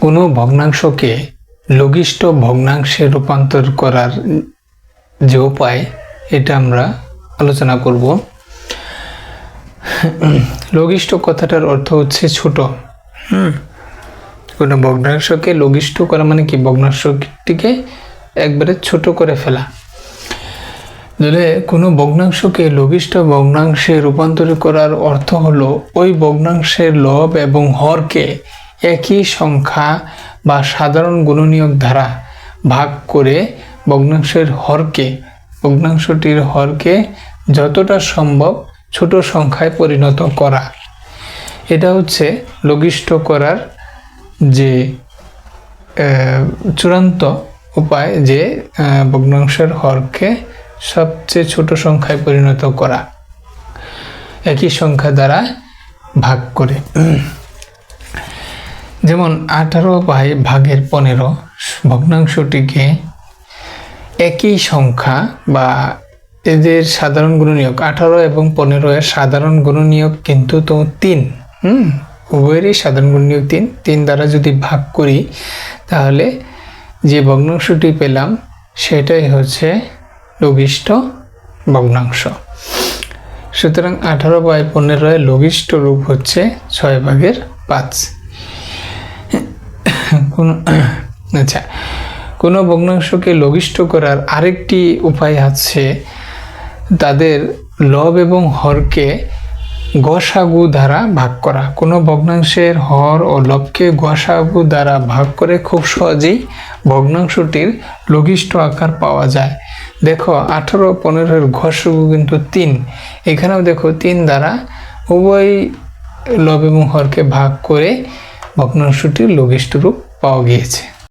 কোনো ভগ্নাংশকে লঘিষ্ঠ ভগ্নাংশে রূপান্তর করার যে উপায়, এটা আমরা আলোচনা করব। লঘিষ্ঠ কথাটার অর্থ হচ্ছে ছোট। কোনো ভগ্নাংশকে লঘিষ্ঠ করা মানে কি? ভগ্নাংশটিকে একবারে ছোট করে ফেলা। তাহলে কোনো ভগ্নাংশকে লঘিষ্ঠ ভগ্নাংশে রূপান্তর করার অর্থ হলো, ওই ভগ্নাংশের লব এবং হরকে একই সংখ্যা বা সাধারণ গুণনীয়ক দ্বারা ভাগ করে ভগ্নাংশের হরকে, ভগ্নাংশটির হরকে যতটা সম্ভব ছোট সংখ্যায় পরিণত করা। এটা হচ্ছে লঘিষ্ঠ করার যে চূড়ান্ত উপায় যে ভগ্নাংশের হরকে সবচেয়ে ছোট সংখ্যায় পরিণত করা। একই সংখ্যা দ্বারা ভাগ করে। যেমন আঠারো বাই ভাগের পনেরো ভগ্নাংশটিকে একই সংখ্যা বা এদের সাধারণ গুণনীয়ক, আঠারো এবং পনেরো এর সাধারণ গুণনীয়ক কিন্তু তো তিন, হুম? উভয়েরই সাধারণ গুণনীয়ক তিন। তিন দ্বারা যদি ভাগ করি, তাহলে যে ভগ্নাংশটি পেলাম, সেটাই হচ্ছে লঘিষ্ঠ ভগ্নাংশ। সুতরাং আঠারো বাই পনেরো লঘিষ্ঠ রূপ হচ্ছে ছয় ভাগের পাঁচ। কোন আচ্ছা। কোনো ভগ্নাংশকে লঘিষ্ঠ করার আরেকটি উপায় আছে। তাদের লব এবং হরকে গসাগু দ্বারা ভাগ করা। কোনো ভগ্নাংশের হর ও লবকে গসাগু দ্বারা ভাগ করে খুব সহজেই ভগ্নাংশটির লঘিষ্ঠ আকার পাওয়া যায়। দেখো, আঠারো পনেরোর ঘষাগু কিন্তু তিন। এখানেও দেখো, তিন দ্বারা উভয় লব এবং হরকে ভাগ করে ভগ্নাংশটির লঘিষ্ঠ রূপ পাওয়া গিয়েছে।